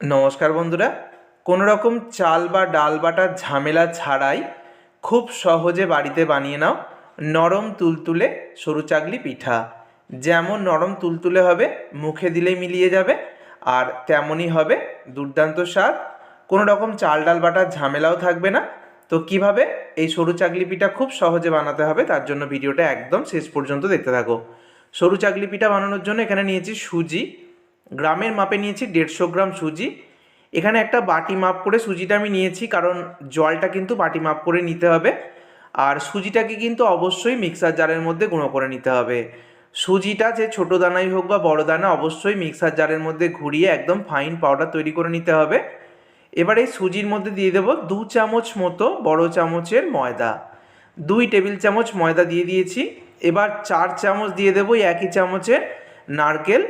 নমস্কার বন্ধুরা। কোনো রকম চাল বা ডাল বাটার ঝামেলা ছাড়াই খুব সহজে বাড়িতে বানিয়ে নাও নরম তুলতুলে সরু চাগলি পিঠা। যেমন নরম তুলতুলে হবে, মুখে দিলেই মিলিয়ে যাবে, আর তেমনই হবে দুর্দান্ত স্বাদ। কোনো রকম চাল ডাল বাটার ঝামেলাও থাকবে না। তো কীভাবে এই সরু চাগলি পিঠা খুব সহজে বানাতে হবে তার জন্য ভিডিওটা একদম শেষ পর্যন্ত দেখতে থাকো। সরু চাগলি পিঠা বানানোর জন্য এখানে নিয়েছি সুজি গ্রামের মাপে নিয়েছি দেড়শো গ্রাম সুজি। এখানে একটা বাটি মাপ করে সুজিটা আমি নিয়েছি, কারণ জলটা কিন্তু বাটি মাপ করে নিতে হবে। আর সুজিটাকে কিন্তু অবশ্যই মিক্সার জারের মধ্যে গুঁড়ো করে নিতে হবে। সুজিটা যে ছোটো দানাই হোক বা বড় দানা, অবশ্যই মিক্সার জারের মধ্যে ঘুরিয়ে একদম ফাইন পাউডার তৈরি করে নিতে হবে। এবার এই সুজির মধ্যে দিয়ে দেবো দু চামচ মতো বড় চামচের ময়দা। দুই টেবিল চামচ ময়দা দিয়ে দিয়েছি। এবার চার চামচ দিয়ে দেবো একই চামচের নারকেল।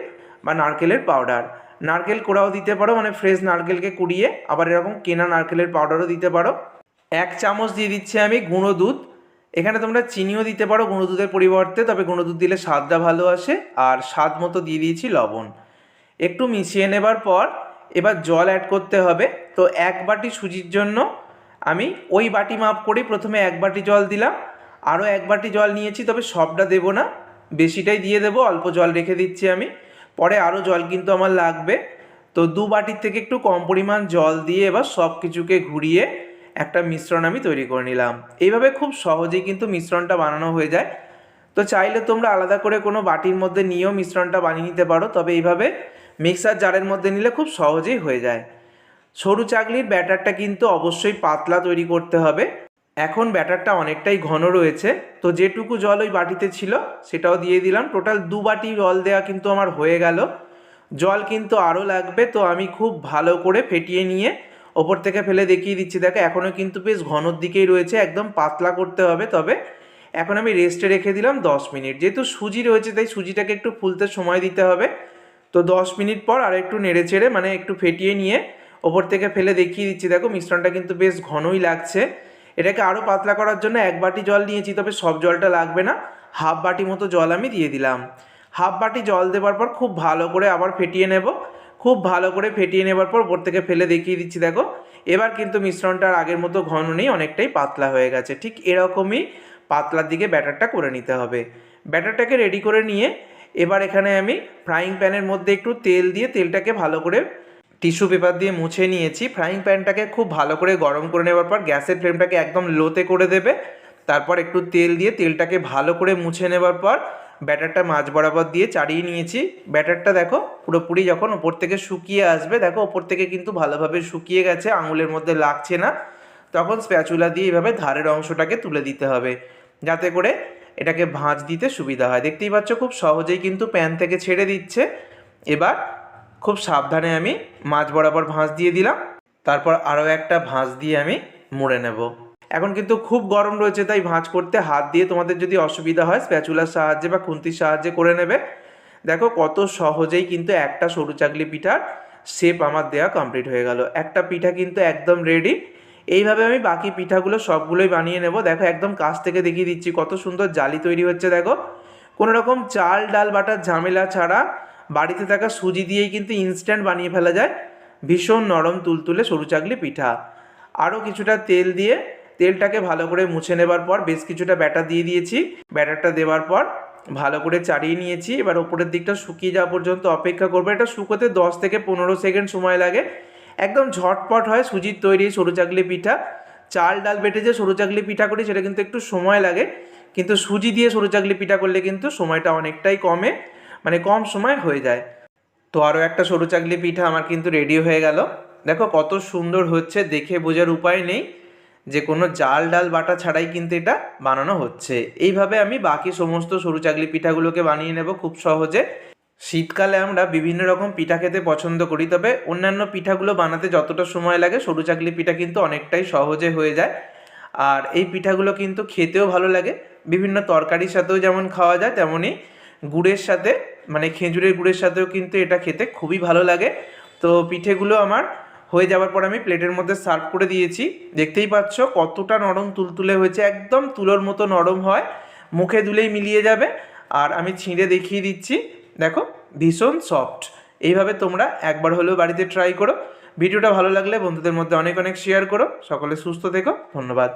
বা নারকেলের পাউডার নারকেল কোড়াও দিতে পারো মানে ফ্রেশ নারকেলকে কুড়িয়ে, আবার এরকম কেনা নারকেলের পাউডারও দিতে পারো। এক চামচ দিয়ে দিচ্ছি আমি গুঁড়ো দুধ। এখানে তোমরা চিনিও দিতে পারো গুঁড়ো দুধের পরিবর্তে, তবে গুঁড়ো দুধ দিলে স্বাদটা ভালো আসে, আর স্বাদ মতো দিয়ে দিয়েছি লবণ। একটু মিশিয়ে নেবার পর, এবার জল অ্যাড করতে হবে। তো এক বাটি সুজির জন্য আমি ওই বাটি মাপ করে প্রথমে এক বাটি জল দিলাম। আরও এক বাটি জল নিয়েছি, তবে সবটা দেবো না। বেশিটাই দিয়ে দেবো, অল্প জল রেখে দিচ্ছি আমি। পরে আরও জল কিন্তু আমার লাগবে। তো দু বাটির থেকে একটু কম পরিমাণ জল দিয়ে এবার সব কিছুকে ঘুরিয়ে একটা মিশ্রণ আমি তৈরি করে নিলাম। এইভাবে খুব সহজেই কিন্তু মিশ্রণটা বানানো হয়ে যায়। তো চাইলে তোমরা আলাদা করে কোনো বাটির মধ্যে নিয়েও মিশ্রণটা বানিয়ে নিতে পারো, তবে এইভাবে মিক্সার জারের মধ্যে নিলে খুব সহজেই হয়ে যায়। সরু চাকলির ব্যাটারটা কিন্তু অবশ্যই পাতলা তৈরি করতে হবে। এখন ব্যাটারটা অনেকটাই ঘন রয়েছে, তো যেটুকু জল ওই বাটিতে ছিল সেটাও দিয়ে দিলাম। টোটাল দু বাটি জল দেওয়া কিন্তু আমার হয়ে গেল। জল কিন্তু আরও লাগবে, তো আমি খুব ভালো করে ফেটিয়ে নিয়ে ওপর থেকে ফেলে দেখিয়ে দিচ্ছি। দেখো, এখনও কিন্তু বেশ ঘনর দিকেই রয়েছে, একদম পাতলা করতে হবে তবে। এখন আমি রেস্টে রেখে দিলাম দশ মিনিট। যেহেতু সুজি রয়েছে, তাই সুজিটাকে একটু ফুলতে সময় দিতে হবে। তো দশ মিনিট পর আর একটু নেড়ে চেড়ে মানে একটু ফেটিয়ে নিয়ে ওপর থেকে ফেলে দেখিয়ে দিচ্ছি। দেখো, মিশ্রণটা কিন্তু বেশ ঘনই লাগছে। এটাকে আরও পাতলা করার জন্য এক বাটি জল নিয়েছি, তবে সব জলটা লাগবে না। হাফ বাটি মতো জল আমি দিয়ে দিলাম। হাফ বাটি জল দেওয়ার পর খুব ভালো করে আবার ফেটিয়ে নেব। খুব ভালো করে ফেটিয়ে নেবার পর ওপর থেকে ফেলে দেখিয়ে দিচ্ছি, দেখো। এবার কিন্তু মিশ্রণটা আগের মতো ঘন নেই, অনেকটাই পাতলা হয়ে গেছে। ঠিক এরকমই পাতলার দিকে ব্যাটারটা করে নিতে হবে। ব্যাটারটাকে রেডি করে নিয়ে এবার এখানে আমি ফ্রাইং প্যানের মধ্যে একটু তেল দিয়ে তেলটাকে ভালো করে টিস্যু পেপার দিয়ে মুছে নিয়েছি। ফ্রাইং প্যানটাকে খুব ভালো করে গরম করে নেওয়ার পর গ্যাসের ফ্লেমটাকে একদম লোতে করে দেবে। তারপর একটু তেল দিয়ে তেলটাকে ভালো করে মুছে নেবার পর ব্যাটারটা মাছ বরাবর দিয়ে চাড়িয়ে নিয়েছি। ব্যাটারটা দেখো পুরোপুরি যখন ওপর থেকে শুকিয়ে আসবে, দেখো ওপর থেকে কিন্তু ভালোভাবে শুকিয়ে গেছে, আঙুলের মধ্যে লাগছে না। তখন স্প্যাচুলা দিয়ে এইভাবে ধারের অংশটাকে তুলে দিতে হবে, যাতে করে এটাকে ভাঁজ দিতে সুবিধা হয়। দেখতেই পাচ্ছ খুব সহজেই কিন্তু প্যান থেকে ছেড়ে দিচ্ছে। এবার খুব সাবধানে আমি মাছ বরাবর ভাঁজ দিয়ে দিলাম। তারপর আরও একটা ভাঁজ দিয়ে আমি মুড়ে নেব। এখন কিন্তু খুব গরম রয়েছে, তাই ভাঁজ করতে হাত দিয়ে তোমাদের যদি অসুবিধা হয়, স্প্যাচুলার সাহায্যে বা খুন্তির সাহায্যে করে নেবে। দেখো কত সহজেই কিন্তু একটা সরু চাকলি পিঠার শেপ আমার দেওয়া কমপ্লিট হয়ে গেল। একটা পিঠা কিন্তু একদম রেডি এইভাবে আমি বাকি পিঠাগুলো সবগুলোই বানিয়ে নেব। দেখো একদম কাছ থেকে দেখিয়ে দিচ্ছি, কত সুন্দর জালি তৈরি হচ্ছে, দেখো। কোনো রকম চাল, ডাল, বাটার ঝামেলা ছাড়া বাড়িতে থাকা সুজি দিয়েই কিন্তু ইনস্ট্যান্ট বানিয়ে ফেলা যায়। ভীষণ নরম তুলতুলে সরু চাকলি পিঠা। আরও কিছুটা তেল দিয়ে তেলটাকে ভালো করে মুছে নেবার পর বেশ কিছুটা ব্যাটার দিয়ে দিয়েছি। ব্যাটারটা দেওয়ার পর ভালো করে চাড়িয়ে নিয়েছি। এবার ওপরের দিকটা শুকিয়ে যাওয়া পর্যন্ত অপেক্ষা করব। এটা শুকোতে দশ থেকে পনেরো সেকেন্ড সময় লাগে। একদম ঝটপট হয় সুজির তৈরি সরু চাকলি পিঠা। চাল ডাল বেটে যে সরু চাকলি পিঠা করি সেটা কিন্তু একটু সময় লাগে। কিন্তু সুজি দিয়ে সরু চাকলি পিঠা করলে কিন্তু সময়টা অনেকটাই কমে। মানে কম সময় হয়ে যায়। তো আরও একটা সরু চাকলি পিঠা আমার কিন্তু রেডি হয়ে গেল। দেখো কত সুন্দর হচ্ছে, দেখে বোঝার উপায় নেই। যে কোনো জাল ডাল বাটা ছাড়াই কিন্তু এটা বানানো হচ্ছে। এইভাবে আমি বাকি সমস্ত সরু চাকলি পিঠাগুলোকে বানিয়ে নেব খুব সহজে। শীতকালে আমরা বিভিন্ন রকম পিঠা খেতে পছন্দ করি, তবে অন্যান্য পিঠাগুলো বানাতে যতটা সময় লাগে, সরু চাকলি পিঠা কিন্তু অনেকটাই সহজে হয়ে যায়। আর এই পিঠাগুলো কিন্তু খেতেও ভালো লাগে। বিভিন্ন তরকারির সাথেও যেমন খাওয়া যায়, তেমনই গুড়ের সাথে মানে খেজুরের গুড়ের সাথেও কিন্তু এটা খেতে খুবই ভালো লাগে। তো পিঠেগুলো আমার হয়ে যাওয়ার পর আমি প্লেটের মধ্যে সার্ভ করে দিয়েছি। দেখতেই পাচ্ছ কতটা নরম তুলতুলে হয়েছে, একদম তুলোর মতো নরম হয়। মুখে দুলেই মিলিয়ে যাবে। আর আমি ছিঁড়ে দেখিয়ে দিচ্ছি। দেখো, ভীষণ সফট। এইভাবে তোমরা একবার হলেও বাড়িতে ট্রাই করো। ভিডিওটা ভালো লাগলে বন্ধুদের মধ্যে অনেক অনেক শেয়ার করো। সকলে সুস্থ থেকো। ধন্যবাদ।